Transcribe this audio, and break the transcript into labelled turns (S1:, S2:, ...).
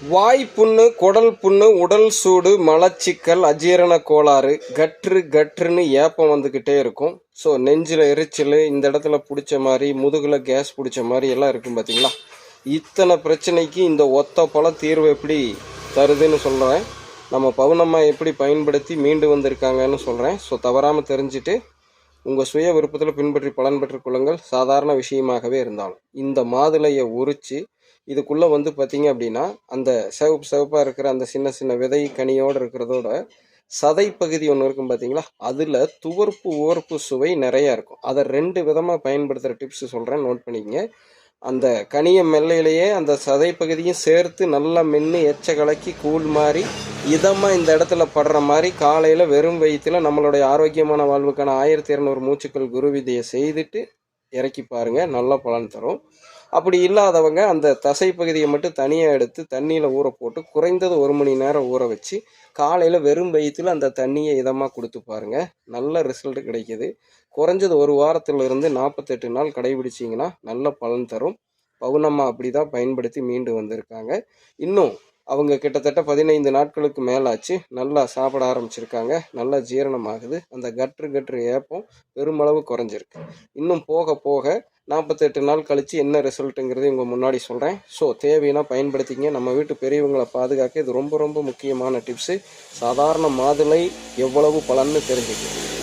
S1: வாய் புண்ணு குடல் புண்ணு உடல் சூடு மலச்சிக்கல் அஜீரண கோளாறு கற்று கற்றுன்னு ஏப்பம் வந்துக்கிட்டே இருக்கும். ஸோ நெஞ்சில் எரிச்சல் இந்த இடத்துல பிடிச்ச மாதிரி முதுகில் கேஸ் பிடிச்ச மாதிரி எல்லாம் இருக்கும் பார்த்தீங்களா இத்தனை பிரச்சனைக்கு இந்த ஒத்த பல தீர்வு எப்படி தருதுன்னு சொல்கிறேன் நம்ம பவுனம்மா எப்படி பயன்படுத்தி மீண்டு வந்திருக்காங்கன்னு சொல்கிறேன் ஸோ தவறாமல் தெரிஞ்சுட்டு உங்கள் சுய விருப்பத்தில் பின்பற்றி பலன் பெற்றுக் கொள்ளுங்கள். சாதாரண விஷயமாகவே இருந்தாலும். இந்த மாதுளையை உரித்து இதுக்குள்ளே வந்து பார்த்தீங்க அப்படின்னா அந்த சிவப்பு சிவப்பாக இருக்கிற அந்த சின்ன சின்ன விதை கனியோடு இருக்கிறதோட சதை பகுதி ஒன்று இருக்கும் பார்த்தீங்களா அதில் துவர்ப்பு உவர்ப்பு சுவை நிறையா இருக்கும். அதை ரெண்டு விதமாக பயன்படுத்துகிற டிப்ஸ் சொல்கிறேன் நோட் பண்ணிக்கங்க. அந்த கனிய மெல்லையிலேயே அந்த சதை பகுதியும் சேர்த்து நல்லா மென்று எச்ச கலக்கி கூழ் மாதிரி இதமாக இந்த இடத்துல படுற மாதிரி காலையில் வெறும் வயிற்றில் நம்மளுடைய ஆரோக்கியமான வாழ்வுக்கான ஆயிரத்தி இரநூறு மூச்சுக்கள் குருவிதையை செய்துட்டு இறக்கி பாருங்கள் நல்ல பலன் தரும். அப்படி இல்லாதவங்க அந்த தசை பகுதியை மட்டும் தனியாக எடுத்து தண்ணியில் ஊற போட்டு குறைந்தது ஒரு மணி நேரம் ஊற வச்சு காலையில் வெறும் வயிற்றில் அந்த தண்ணியை இதமாக கொடுத்து பாருங்க. நல்ல ரிசல்ட் கிடைக்கிது. குறைஞ்சது ஒரு வாரத்திலிருந்து நாற்பத்தெட்டு நாள் கடைபிடிச்சிங்கன்னா நல்ல பலன் தரும். பவுனம்மா அப்படி தான் பயன்படுத்தி மீண்டு வந்திருக்காங்க. இன்னும் அவங்க கிட்டத்தட்ட பதினைந்து நாட்களுக்கு மேலாச்சு. நல்லா சாப்பிட ஆரம்பிச்சிருக்காங்க. நல்லா ஜீரணமாகுது. அந்த கற்று கற்று ஏப்பம் பெருமளவு குறைஞ்சிருக்கு. இன்னும் போக போக நாற்பத்தெட்டு நாள் கழித்து என்ன ரிசல்ட்டுங்கிறது உங்கள் முன்னாடி சொல்கிறேன் ஸோ தேவைன்னா பயன்படுத்திங்க நம்ம வீட்டு பெரியவங்களை பாதுகாக்க இது ரொம்ப ரொம்ப முக்கியமான டிப்ஸு சாதாரண மாதுளை எவ்வளவு பலன்னு தெரிஞ்சுக்கணும்.